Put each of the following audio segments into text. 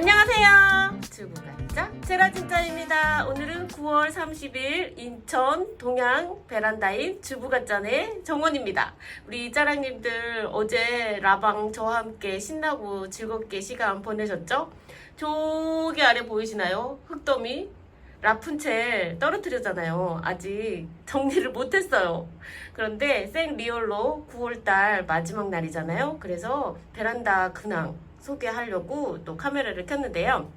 안녕하세요. 주부가짜 제라진짜입니다. 오늘은 9월 30일 인천 동양 베란다인 주부가짠의 정원입니다. 우리 짜랑님들 어제 라방 저와 함께 신나고 즐겁게 시간 보내셨죠? 저기 아래 보이시나요? 흙더미? 라푼첼 떨어뜨렸잖아요. 아직 정리를 못했어요. 그런데 생 리얼로 9월달 마지막 날이잖아요. 그래서 베란다 근황 소개하려고 또 카메라를 켰는데요.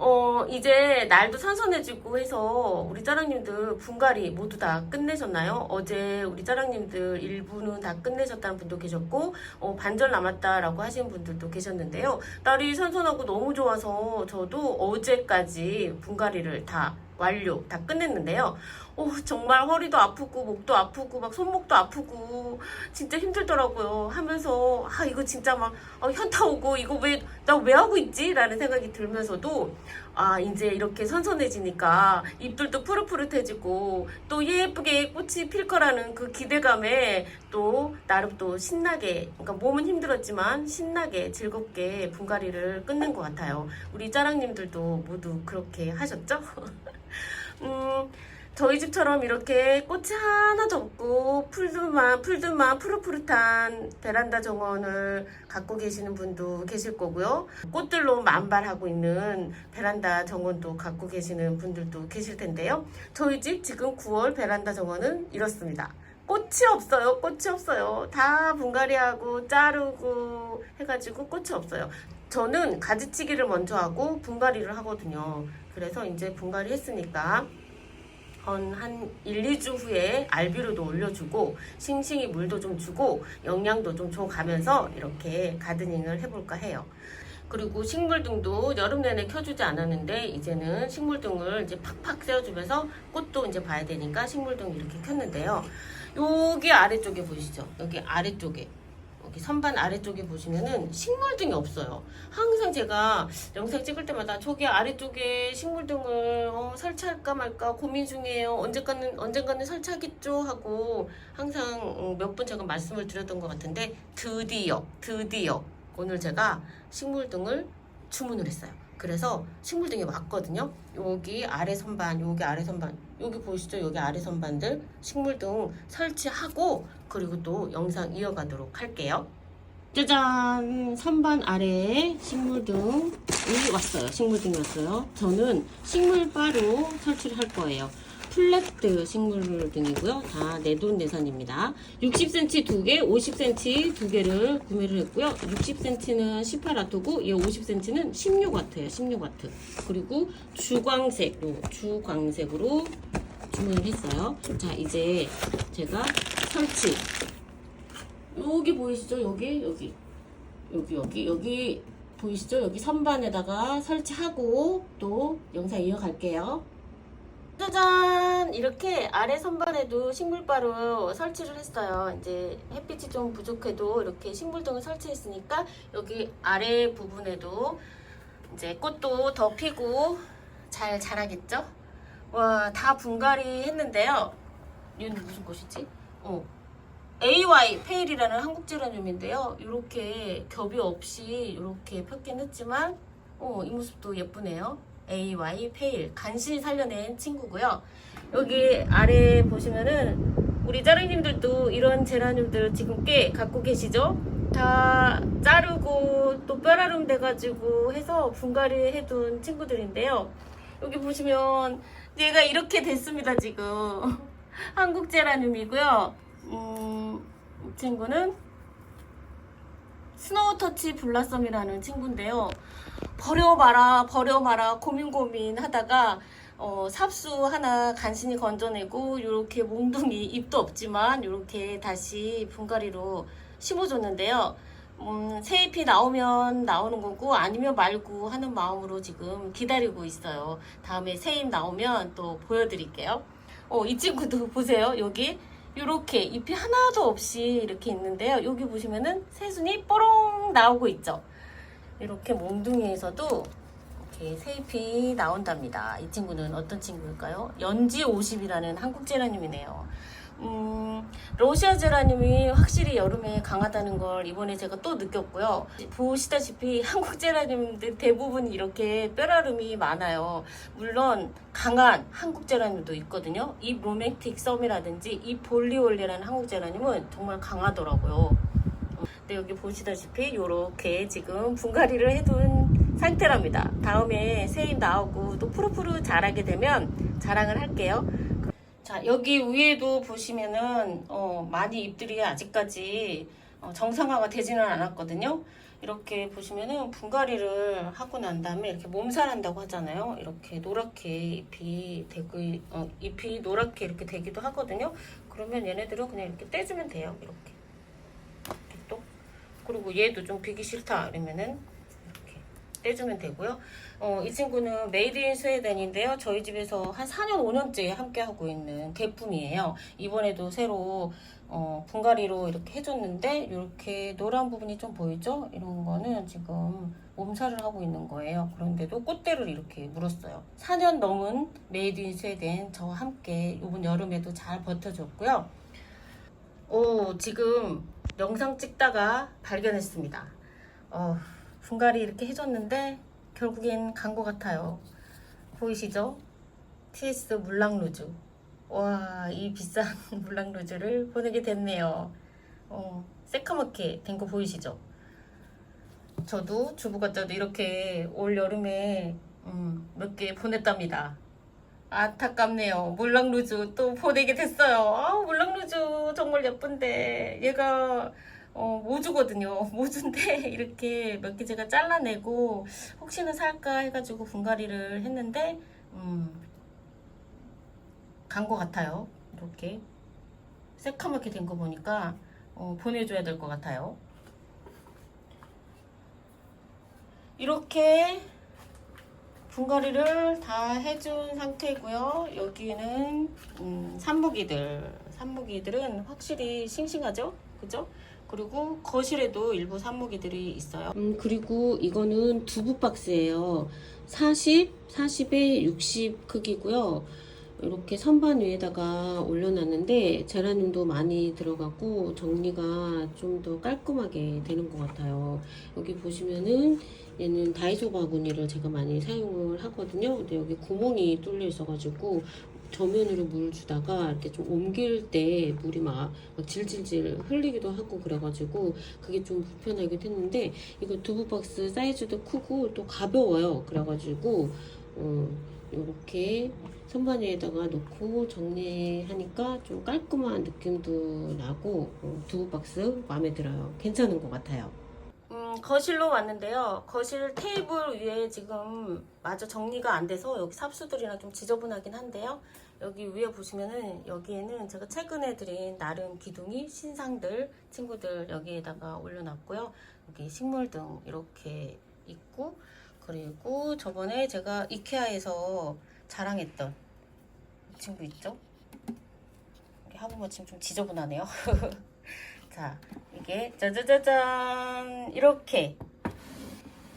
어, 이제 날도 선선해지고 해서 우리 짜랑님들 분갈이 모두 다 끝내셨나요? 어제 우리 짜랑님들 일부는 다 끝내셨다는 분도 계셨고, 어, 반절 남았다라고 하시는 분들도 계셨는데요. 날이 선선하고 너무 좋아서 저도 어제까지 분갈이를 다 완료, 다 끝냈는데요. 어, 정말 허리도 아프고, 목도 아프고, 막 손목도 아프고, 진짜 힘들더라고요. 하면서, 아, 이거 진짜 막, 어, 현타 오고, 이거 왜, 나 왜 하고 있지? 라는 생각이 들면서도, 아, 이제 이렇게 선선해지니까 입들도 푸릇푸릇해지고, 또 예쁘게 꽃이 필 거라는 그 기대감에 또 나름 또 신나게, 그러니까 몸은 힘들었지만 신나게 즐겁게 분갈이를 끝낸 것 같아요. 우리 짜랑님들도 모두 그렇게 하셨죠? 음, 저희 집처럼 이렇게 꽃이 하나도 없고 풀들만 풀들만 푸릇푸릇한 베란다 정원을 갖고 계시는 분도 계실 거고요. 꽃들로 만발하고 있는 베란다 정원도 갖고 계시는 분들도 계실 텐데요. 저희 집 지금 9월 베란다 정원은 이렇습니다. 꽃이 없어요. 꽃이 없어요. 다 분갈이하고 자르고 해가지고 꽃이 없어요. 저는 가지치기를 먼저 하고 분갈이를 하거든요. 그래서 이제 분갈이 했으니까 한, 한 1, 2주 후에 알비로도 올려주고 싱싱이 물도 좀 주고 영양도 좀 줘가면서 이렇게 가드닝을 해볼까 해요. 그리고 식물등도 여름 내내 켜주지 않았는데 이제는 식물등을 이제 팍팍 세워주면서 꽃도 이제 봐야 되니까 식물등 이렇게 켰는데요. 여기 아래쪽에 보이시죠? 여기 아래쪽에 여기 선반 아래쪽에 보시면은 식물 등이 없어요. 항상 제가 영상 찍을 때마다 저기 아래쪽에 식물 등을 어, 설치할까 말까 고민 중이에요. 언젠가는 언젠가는 설치하겠죠 하고 항상 어, 몇번 제가 말씀을 드렸던 것 같은데 드디어 드디어 오늘 제가 식물 등을 주문을 했어요. 그래서 식물 등이 왔거든요. 여기 아래 선반, 여기 아래 선반, 여기 보이시죠? 여기 아래 선반들 식물 등 설치하고 그리고 또 영상 이어가도록 할게요. 짜잔! 선반 아래에 식물 등이 왔어요. 식물 등이 왔어요. 저는 식물 바로 설치를 할 거예요. 플렉트 식물 등이고요. 다 내돈내산입니다. 60cm 두 개, 50cm 두 개를 구매를 했고요. 60cm는 18W고 얘 50cm는 16W예요. 16W. 그리고 주광색, 요 주광색으로 주문을 했어요. 자, 이제 제가 설치. 여기 보이시죠? 여기, 여기. 여기, 여기, 여기 보이시죠? 여기 선반에다가 설치하고 또 영상 이어갈게요. 짜잔! 이렇게 아래 선반에도 식물바로 설치를 했어요. 이제 햇빛이 좀 부족해도 이렇게 식물등을 설치했으니까 여기 아래 부분에도 이제 꽃도 더 피고 잘 자라겠죠? 와, 다 분갈이 했는데요. 이건 무슨 꽃이지? 어. AY 페일이라는 한국 제라늄인데요. 이렇게 겹이 없이 이렇게 폈긴 했지만 어, 이 모습도 예쁘네요. AY 페일 간신히 살려낸 친구고요. 여기 아래 보시면은 우리 자르님들도 이런 제라늄들 지금 꽤 갖고 계시죠? 다 자르고 또 뼈라름 돼가지고 해서 분갈이 해둔 친구들인데요. 여기 보시면 얘가 이렇게 됐습니다 지금 한국 제라늄이고요. 음, 이 친구는 스노우 터치 블라썸이라는 친구인데요. 버려봐라, 버려봐라, 고민 고민 하다가, 어, 삽수 하나 간신히 건져내고, 요렇게 몽둥이, 잎도 없지만, 요렇게 다시 분갈이로 심어줬는데요. 음, 새 잎이 나오면 나오는 거고, 아니면 말고 하는 마음으로 지금 기다리고 있어요. 다음에 새 잎 나오면 또 보여드릴게요. 어, 이 친구도 보세요. 여기. 이렇게 잎이 하나도 없이 이렇게 있는데요. 여기 보시면은 새순이 뽀롱 나오고 있죠. 이렇게 몽둥이에서도 이렇게 새잎이 나온답니다. 이 친구는 어떤 친구일까요? 연지 50이라는 한국 제라늄이네요. 음, 러시아 제라늄이 확실히 여름에 강하다는 걸 이번에 제가 또 느꼈고요. 보시다시피 한국 제라늄들 대부분 이렇게 뼈라름이 많아요. 물론 강한 한국 제라늄도 있거든요. 이 로맨틱 썸이라든지 이 볼리올리라는 한국 제라늄은 정말 강하더라고요. 근데 여기 보시다시피 이렇게 지금 분갈이를 해둔 상태랍니다. 다음에 새잎 나오고 또 푸르푸르 자라게 되면 자랑을 할게요. 자 여기 위에도 보시면은 어, 많이 잎들이 아직까지 어, 정상화가 되지는 않았거든요. 이렇게 보시면은 분갈이를 하고 난 다음에 이렇게 몸살한다고 하잖아요. 이렇게 노랗게 잎이 되고 어, 잎이 노랗게 이렇게 되기도 하거든요. 그러면 얘네들은 그냥 이렇게 떼주면 돼요. 이렇게 그리고 얘도 좀 비기 싫다 이러면은 이렇게 떼주면 되고요. 어, 이 친구는 메이드 인 스웨덴인데요. 저희 집에서 한 4년, 5년째 함께 하고 있는 개품이에요. 이번에도 새로 어, 분갈이로 이렇게 해줬는데 이렇게 노란 부분이 좀 보이죠? 이런 거는 지금 몸살을 하고 있는 거예요. 그런데도 꽃대를 이렇게 물었어요. 4년 넘은 메이드 인 스웨덴 저와 함께 이번 여름에도 잘 버텨줬고요. 오, 지금 영상 찍다가 발견했습니다. 어, 분갈이 이렇게 해줬는데 결국엔 간 것 같아요. 보이시죠? TS 물랑루즈. 와, 이 비싼 물랑루즈를 보내게 됐네요. 어, 새까맣게 된 거 보이시죠? 저도 주부가짜도 이렇게 올 여름에 음, 몇 개 보냈답니다. 안타깝네요. 물랑루즈 또 보내게 됐어요. 아, 물랑루즈 정말 예쁜데 얘가 어, 모주거든요. 모주인데 이렇게 몇 개 제가 잘라내고 혹시나 살까 해가지고 분갈이를 했는데 음, 간 것 같아요. 이렇게 새카맣게 된 거 보니까 어, 보내줘야 될 것 같아요. 이렇게 분갈이를 다 해준 상태고요. 여기는 음, 산모기들. 산모기들은 확실히 싱싱하죠? 그죠? 그리고 거실에도 일부 산모기들이 있어요. 음, 그리고 이거는 두부 박스예요. 40, 40에 60 크기고요. 이렇게 선반 위에다가 올려놨는데 제라늄도 많이 들어가고 정리가 좀 더 깔끔하게 되는 것 같아요. 여기 보시면은 얘는 다이소 바구니를 제가 많이 사용을 하거든요. 근데 여기 구멍이 뚫려 있어가지고 저면으로 물을 주다가 이렇게 좀 옮길 때 물이 막, 막 질질질 흘리기도 하고 그래가지고 그게 좀 불편하기도 했는데 이거 두부 박스 사이즈도 크고 또 가벼워요. 그래가지고 어, 이렇게 선반 위에다가 놓고 정리하니까 좀 깔끔한 느낌도 나고 어, 두부 박스 마음에 들어요. 괜찮은 것 같아요. 음, 거실로 왔는데요. 거실 테이블 위에 지금 마저 정리가 안 돼서 여기 삽수들이랑 좀 지저분하긴 한데요. 여기 위에 보시면은 여기에는 제가 최근에 드린 나름 기둥이 신상들 친구들 여기에다가 올려놨고요. 여기 식물 등 이렇게 있고 그리고 저번에 제가 이케아에서 자랑했던 이 친구 있죠? 이게 화분 지금 좀 지저분하네요. 자, 이게 짜자자잔 이렇게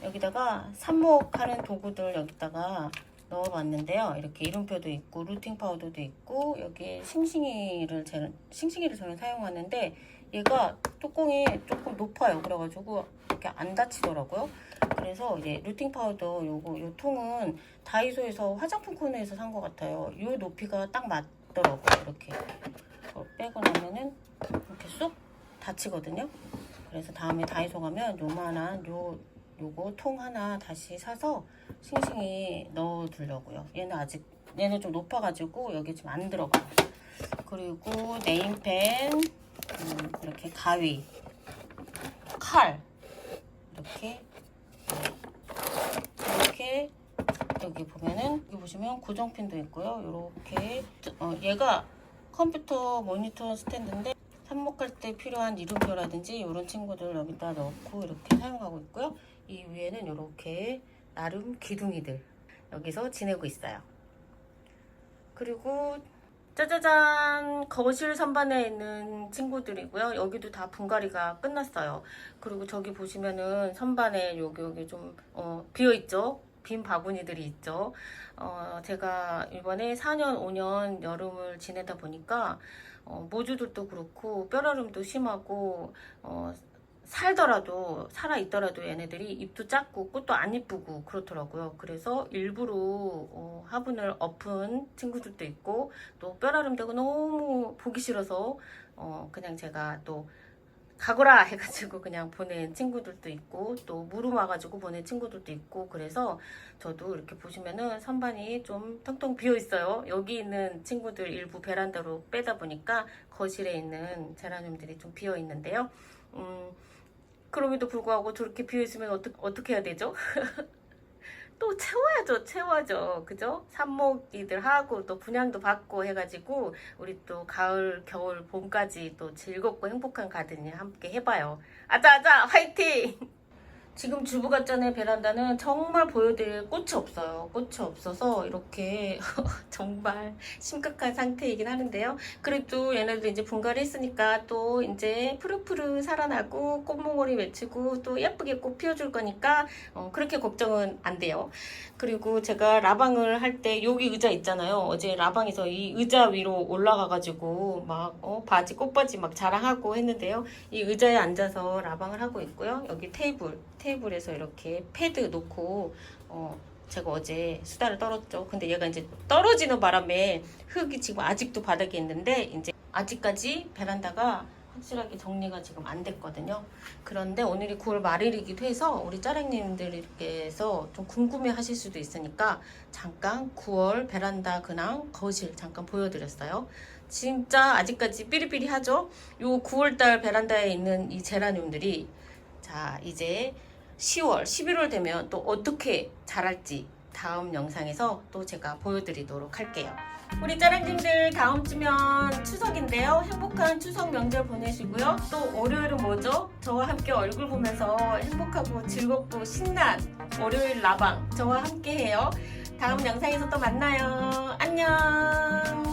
여기다가 삽목하는 도구들 여기다가 넣어봤는데요. 이렇게 이름표도 있고 루팅 파우더도 있고 여기 싱싱이를 저는 싱싱이를 저는 사용하는데 얘가 뚜껑이 조금 높아요. 그래가지고 이렇게 안 닫히더라고요. 그래서 이제 루팅 파우더 요거 요 통은 다이소에서 화장품 코너에서 산 것 같아요. 요 높이가 딱 맞더라고요. 이렇게 빼고 나면은 이렇게 쏙 닫히거든요. 그래서 다음에 다이소 가면 요만한 요 요거 통 하나 다시 사서 싱싱히 넣어 두려고요. 얘는 아직 얘는 좀 높아가지고 여기 지금 안 들어가요. 그리고 네임펜 음, 이렇게 가위 칼 이렇게 이렇게 여기 보면은 여기 보시면 고정핀도 있고요. 이렇게 어, 얘가 컴퓨터 모니터 스탠드인데 삽목할 때 필요한 이름표라든지 이런 친구들 여기다 넣고 이렇게 사용하고 있고요. 이 위에는 이렇게 나름 기둥이들 여기서 지내고 있어요. 그리고 짜자잔 거실 선반에 있는 친구들이고요. 여기도 다 분갈이가 끝났어요. 그리고 저기 보시면은 선반에 여기 여기 좀 어, 비어 있죠. 빈 바구니들이 있죠. 어, 제가 이번에 4년, 5년 여름을 지내다 보니까 어, 모주들도 그렇고 뼈라름도 심하고 어, 살더라도 살아 있더라도 얘네들이 입도 작고 꽃도 안 이쁘고 그렇더라고요. 그래서 일부러 어, 화분을 엎은 친구들도 있고 또 뼈라름 되고 너무 보기 싫어서 어, 그냥 제가 또 가거라 해가지고 그냥 보낸 친구들도 있고 또 무릎 와가지고 보낸 친구들도 있고 그래서 저도 이렇게 보시면은 선반이 좀 텅텅 비어 있어요. 여기 있는 친구들 일부 베란다로 빼다 보니까 거실에 있는 제라늄들이 좀 비어 있는데요. 음, 그럼에도 불구하고 저렇게 비어 있으면 어떻게 어떻게 해야 되죠? 또 채워야죠, 채워야죠, 그죠? 삽목이들 하고 또 분양도 받고 해가지고 우리 또 가을, 겨울, 봄까지 또 즐겁고 행복한 가든을 함께 해봐요. 아자아자 화이팅! 지금 주부갓전의 베란다는 정말 보여드릴 꽃이 없어요. 꽃이 없어서 이렇게 정말 심각한 상태이긴 하는데요. 그래도 얘네들 이제 분갈이 했으니까 또 이제 푸르푸르 살아나고 꽃몽오리 맺히고 또 예쁘게 꽃 피워줄 거니까 어, 그렇게 걱정은 안 돼요. 그리고 제가 라방을 할 때 여기 의자 있잖아요. 어제 라방에서 이 의자 위로 올라가 가지고 막 어, 바지 꽃바지 막 자랑하고 했는데요. 이 의자에 앉아서 라방을 하고 있고요. 여기 테이블 테이블에서 이렇게 패드 놓고 어, 제가 어제 수다를 떨었죠. 근데 얘가 이제 떨어지는 바람에 흙이 지금 아직도 바닥에 있는데 이제 아직까지 베란다가 확실하게 정리가 지금 안 됐거든요. 그런데 오늘이 9월 말일이기도 해서 우리 짜랭님들께서 좀 궁금해 하실 수도 있으니까 잠깐 9월 베란다 근황 거실 잠깐 보여드렸어요. 진짜 아직까지 삐리삐리 하죠? 요 9월달 베란다에 있는 이 제라늄들이 자 이제 10월, 11월 되면 또 어떻게 자랄지 다음 영상에서 또 제가 보여드리도록 할게요. 우리 짜랑님들 다음 주면 추석인데요. 행복한 추석 명절 보내시고요. 또 월요일은 뭐죠? 저와 함께 얼굴 보면서 행복하고 즐겁고 신난 월요일 라방 저와 함께 해요. 다음 영상에서 또 만나요. 안녕.